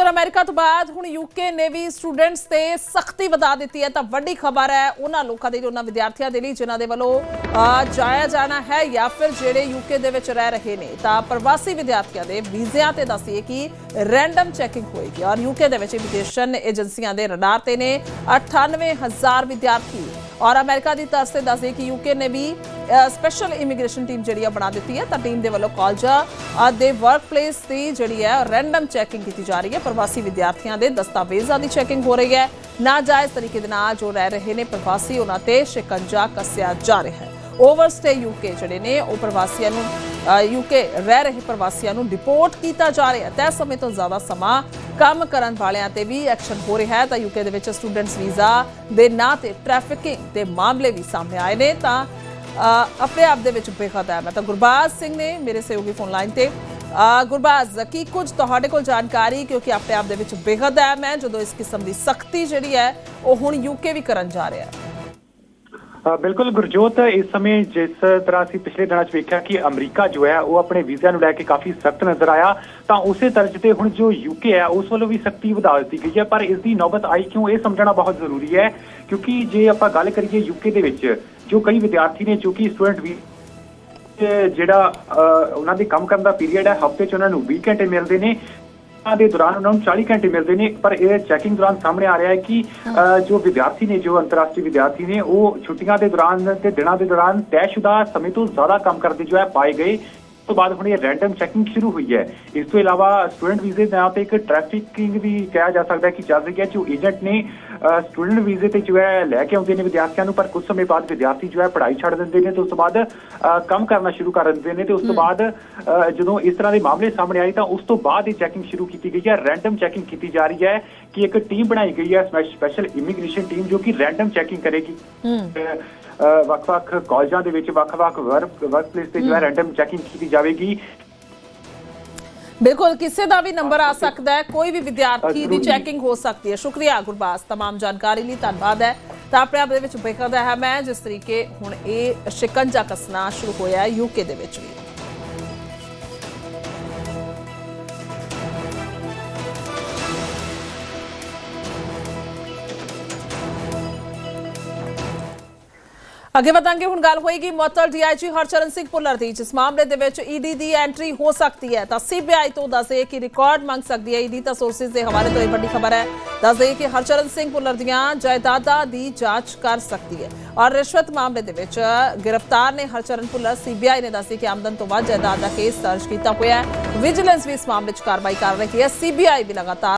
ਉਧਰ ਅਮਰੀਕਾ ਤੋਂ ਬਾਅਦ ਹੁਣ ਯੂਕੇ ਨੇ ਵੀ ਸਟੂਡੈਂਟਸ ਤੇ ਸਖਤੀ ਵਧਾ ਦਿੱਤੀ ਹੈ। ਤਾਂ ਵੱਡੀ ਖਬਰ ਹੈ ਉਹਨਾਂ ਲੋਕਾਂ ਦੇ ਲਈ ਉਹਨਾਂ ਵਿਦਿਆਰਥੀਆਂ ਦੇ ਲਈ ਜਿਨ੍ਹਾਂ ਦੇ ਵੱਲੋਂ ਅ, ਜਾਇਆ ਜਾਣਾ ਹੈ ਜਾਂ ਫਿਰ ਜਿਹੜੇ ਯੂਕੇ ਦੇ ਵਿੱਚ ਰਹਿ ਰਹੇ ਨੇ। ਤਾਂ ਪ੍ਰਵਾਸੀ ਵਿਦਿਆਰਥੀਆਂ ਦੇ ਵੀਜ਼ਿਆਂ ਤੇ ਦੱਸੀਏ ਕਿ ਰੈਂਡਮ ਚੈਕਿੰਗ ਹੋਏਗੀ। ਔਰ ਯੂਕੇ ਦੇ ਵਿੱਚ ਇਮੀਗ੍ਰੇਸ਼ਨ ਏਜੰਸੀਆਂ ਦੇ ਰਡਾਰ ਤੇ ਨੇ 98000 ਵਿਦਿਆਰਥੀ ਔਰ ਅਮਰੀਕਾ ਦੀ ਤਰਫ ਤੇ ਦੱਸਦੇ ਕਿ ਯੂਕੇ ਨੇ ਵੀ ਸਪੈਸ਼ਲ ਇਮੀਗ੍ਰੇਸ਼ਨ ਟੀਮ ਜਿਹੜੀ ਆ ਬਣਾ ਦਿੱਤੀ ਹੈ। ਤਾਂ ਟੀਮ ਦੇ ਵੱਲੋਂ ਕਾਲਜਾਂ ਅ, ਦੇ ਵਰਕਪਲੇਸ ਦੀ ਜਿਹੜੀ ਹੈ ਰੈਂਡਮ ਚੈਕਿੰਗ ਕੀਤੀ ਜਾ ਰਹੀ ਹੈ। ਪ੍ਰਵਾਸੀ ਵਿਦਿਆਰਥੀਆਂ ਦੇ ਦਸਤਾਵੇਜ਼ਾਂ ਦੀ ਚੈਕਿੰਗ ਹੋ ਰਹੀ ਹੈ। ਨਾਜਾਇਜ਼ ਤਰੀਕੇ ਦੇ ਨਾਲ ਜੋ ਰਹਿ ਰਹੇ ਨੇ ਪ੍ਰਵਾਸੀ ਉਹਨਾਂ ਤੇ ਸ਼ਿਕੰਜਾ ਕੱਸਿਆ ਜਾ ਰਿਹਾ ਹੈ। ਓਵਰਸਟੇ ਯੂਕੇ ਜਿਹੜੇ ਨੇ, ਉਹ ਪ੍ਰਵਾਸੀਆਂ ਨੂੰ ਯੂਕੇ ਰਹਿ ਰਹੇ ਪ੍ਰਵਾਸੀਆਂ ਨੂੰ ਡਿਪੋਰਟ ਕੀਤਾ ਜਾ ਰਿਹਾ ਹੈ। ਤੈ ਸਮੇਂ ਤੋਂ ਜ਼ਿਆਦਾ ਸਮਾਂ ਕੰਮ ਕਰਨ ਵਾਲਿਆਂ ਤੇ ਵੀ ਐਕਸ਼ਨ ਹੋ ਰਿਹਾ ਹੈ। ਤਾਂ ਯੂਕੇ ਦੇ ਵਿੱਚ ਸਟੂਡੈਂਟਸ ਵੀਜ਼ਾ ਦੇ ਨਾਂ ਤੇ ਟ੍ਰੈਫਿਕਿੰਗ ਦੇ ਮਾਮਲੇ ਵੀ ਸਾਹਮਣੇ ਆਏ ਨੇ। ਤਾਂ ਆਪਣੇ ਆਪ ਦੇ ਵਿੱਚ ਬੇਖਤ ਹੈ। ਮੈਂ ਤਾਂ ਗੁਰਬਾਜ਼ ਸਿੰਘ ਨੇ ਮੇਰੇ ਸਹਿਯੋਗੀ ਫੋਨ ਲਾਈਨ ਤੇ ਗੁਰਬਾਜ਼, ਕੀ ਕੁਝ ਤੁਹਾਡੇ ਕੋਲ ਜਾਣਕਾਰੀ? ਕਿਉਂਕਿ ਆਪਣੇ ਆਪ ਦੇ ਵਿੱਚ ਬੇਹੱਦ ਹੈ। ਮੈਂ ਜਦੋਂ ਇਸ ਕਿਸਮ ਦੀ ਸਖਤੀ ਜਿਹੜੀ ਹੈ, ਉਹ ਹੁਣ ਯੂਕੇ ਵੀ ਕਰਨ ਜਾ ਰਿਹਾ ਹੈ। ਬਿਲਕੁਲ ਗੁਰਜੋਤ, ਇਸ ਸਮੇਂ ਜਿਸ ਤਰ੍ਹਾਂ ਅਸੀਂ ਪਿਛਲੇ ਦਿਨਾਂ 'ਚ ਵੇਖਿਆ ਕਿ ਅਮਰੀਕਾ ਜੋ ਹੈ, ਉਹ ਆਪਣੇ ਵੀਜ਼ਿਆਂ ਨੂੰ ਲੈ ਕੇ ਕਾਫੀ ਸਖਤ ਨਜ਼ਰ ਆਇਆ, ਤਾਂ ਉਸੇ ਤਰਜ਼ ਤੇ ਹੁਣ ਜੋ ਯੂਕੇ ਹੈ, ਉਸ ਵੱਲੋਂ ਵੀ ਸਖਤੀ ਵਧਾ ਦਿੱਤੀ ਗਈ ਹੈ। ਪਰ ਇਸ ਦੀ ਨੌਬਤ ਆਈ ਕਿਉਂ, ਇਹ ਸਮਝਣਾ ਬਹੁਤ ਜ਼ਰੂਰੀ ਹੈ, ਕਿਉਂਕਿ ਜੇ ਆਪਾਂ ਗੱਲ ਕਰੀਏ ਯੂਕੇ ਦੇ ਵਿੱਚ, ਜੋ ਕਈ ਵਿਦਿਆਰਥੀ ਨੇ, ਜੋ ਕਿ ਸਟੂਡੈਂਟ ਵੀ ਜਿਹੜਾ ਉਹਨਾਂ ਦੇ ਕੰਮ ਕਰਨ ਦਾ ਪੀਰੀਅਡ ਹੈ, ਹਫ਼ਤੇ 'ਚ ਉਹਨਾਂ ਨੂੰ 20 ਘੰਟੇ ਮਿਲਦੇ ਨੇ ਉਹਨਾਂ ਦੇ ਦੌਰਾਨ ਉਹਨਾਂ ਨੂੰ 40 ਘੰਟੇ ਮਿਲਦੇ ਨੇ ਪਰ ਇਹ ਚੈਕਿੰਗ ਦੌਰਾਨ ਸਾਹਮਣੇ ਆ ਰਿਹਾ ਹੈ ਕਿ ਜੋ ਵਿਦਿਆਰਥੀ ਨੇ ਜੋ ਅੰਤਰਰਾਸ਼ਟਰੀ ਵਿਦਿਆਰਥੀ ਨੇ ਉਹ ਛੁੱਟੀਆਂ ਦੇ ਦੌਰਾਨ ਤੇ ਦਿਨਾਂ ਦੇ ਦੌਰਾਨ ਤੈਅਸ਼ੁਦਾ ਸਮੇਂ ਤੋਂ ਜ਼ਿਆਦਾ ਕੰਮ ਕਰਦੇ ਜੋ ਹੈ ਪਾਏ ਗਏ। ਤੋਂ ਬਾਅਦ ਹੁਣ ਇਹ ਰੈਂਡਮ ਚੈਕਿੰਗ ਸ਼ੁਰੂ ਹੋਈ ਹੈ। ਇਸ ਤੋਂ ਇਲਾਵਾ ਸਟੂਡੈਂਟ ਵੀਜ਼ੇ ਦੇ ਨਾਂ ਤੇ ਇੱਕ ਟ੍ਰੈਫਿਕਿੰਗ ਵੀ ਕਿਹਾ ਜਾ ਸਕਦਾ ਹੈ ਕਿ ਚੱਲ ਰਹੀ ਹੈ ਜੋ ਏਜੰਟ ਨੇ ਸਟੂਡੈਂਟ ਵੀਜ਼ੇ ਤੇ ਜੋ ਹੈ ਲੈ ਕੇ ਆਉਂਦੇ ਨੇ ਵਿਦਿਆਰਥੀਆਂ ਨੂੰ ਪਰ ਕੁਝ ਸਮੇਂ ਬਾਅਦ ਵਿਦਿਆਰਥੀ ਜੋ ਹੈ ਪੜ੍ਹਾਈ ਛੱਡ ਦਿੰਦੇ ਨੇ ਤੇ ਉਸ ਤੋਂ ਬਾਅਦ ਕੰਮ ਕਰਨਾ ਸ਼ੁਰੂ ਕਰ ਦਿੰਦੇ ਨੇ ਤੇ ਉਸ ਤੋਂ ਬਾਅਦ ਜਦੋਂ ਇਸ ਤਰ੍ਹਾਂ ਦੇ ਮਾਮਲੇ ਸਾਹਮਣੇ ਆਏ ਤਾਂ ਉਸ ਤੋਂ ਬਾਅਦ ਇਹ ਚੈਕਿੰਗ ਸ਼ੁਰੂ ਕੀਤੀ ਗਈ ਹੈ। ਰੈਂਡਮ ਚੈਕਿੰਗ ਕੀਤੀ ਜਾ ਰਹੀ ਹੈ ਕਿ ਇੱਕ ਟੀਮ ਬਣਾਈ ਗਈ ਹੈ ਸਪੈਸ਼ਲ ਇਮੀਗ੍ਰੇਸ਼ਨ ਟੀਮ ਜੋ ਕਿ ਰੈਂਡਮ ਚੈਕਿੰਗ ਕਰੇਗੀ। ਵੱਖ-ਵੱਖ ਕਾਲਜਾਂ ਦੇ ਵਿੱਚ ਵੱਖ-ਵੱਖ ਵਰਕ ਵਰਕਪਲੇਸ ਤੇ ਜੋ ਹੈ ਰੈਂਡਮ ਚੈਕਿੰਗ ਕੀਤੀ ਜਾਵੇਗੀ ਬਿਲਕੁਲ ਕਿਸੇ ਦਾ ਵੀ ਨੰਬਰ ਆ ਸਕਦਾ ਹੈ ਕੋਈ ਵੀ ਵਿਦਿਆਰਥੀ ਦੀ ਜ਼ਰੂਰੀ। ਚੈਕਿੰਗ ਹੋ ਸਕਦੀ ਹੈ ਸ਼ੁਕਰੀਆ ਗੁਰਬਾਜ਼ तमाम ਜਾਣਕਾਰੀ ਲਈ ਧੰਨਵਾਦ ਹੈ ਤਾਂ ਆਪਣੇ ਆਪ ਦੇ ਵਿੱਚ ਬੇਖਦ ਹੈ ਮੈਂ ਜਿਸ ਤਰੀਕੇ ਹੁਣ ਇਹ ਸ਼ਿਕੰਜਾ ਕਸਣਾ ਸ਼ੁਰੂ ਹੋਇਆ ਹੈ ਯੂਕੇ ਦੇ ਵਿੱਚ ਵੀ ਅੱਗੇ ਵਧਾਂਗੇ, ਹੁਣ ਗੱਲ ਹੋਏਗੀ ਮੁਅੱਤਲ ਡੀਆਈਜੀ ਹਰਚਰਨ ਸਿੰਘ ਭੁੱਲਰ ਦੀ, ਜਿਸ ਮਾਮਲੇ ਦੇ ਵਿੱਚ ਈਡੀ ਦੀ ਐਂਟਰੀ ਹੋ ਸਕਦੀ ਹੈ। ਤਾਂ ਸੀਬੀਆਈ ਤੋਂ ਦੱਸੇ ਕਿ ਰਿਕਾਰਡ ਮੰਗ ਸਕਦੀ ਹੈ ਈਡੀ, ਤਾਂ ਸੋਰਸਿਸ ਦੇ ਹਵਾਲੇ ਤੋਂ ਇਹ ਵੱਡੀ ਖਬਰ ਹੈ। ਦੱਸਦੇ ਕਿ ਹਰਚਰਨ ਸਿੰਘ ਭੁੱਲਰ ਦੀਆਂ ਜਾਇਦਾਦਾਂ ਦੀ ਜਾਂਚ ਕਰ ਸਕਦੀ ਹੈ। ਔਰ ਰਿਸ਼ਵਤ ਮਾਮਲੇ ਦੇ ਵਿੱਚ ਗ੍ਰਿਫਤਾਰ ਨੇ ਹਰਚਰਨ ਭੁੱਲਰ, ਸੀਬੀਆਈ ਨੇ ਦੱਸਿਆ ਕਿ ਆਮਦਨ ਤੋਂ ਬਾਅਦ ਜਾਇਦਾਦ ਦਾ ਕੇਸ ਦਰਜ ਕੀਤਾ ਹੋਇਆ ਹੈ। ਵਿਜੀਲੈਂਸ ਵੀ ਇਸ ਮਾਮਲੇ 'ਚ ਕਾਰਵਾਈ ਕਰ ਰਹੀ ਹੈ। ਸੀਬੀਆਈ ਵੀ ਲਗਾਤਾਰ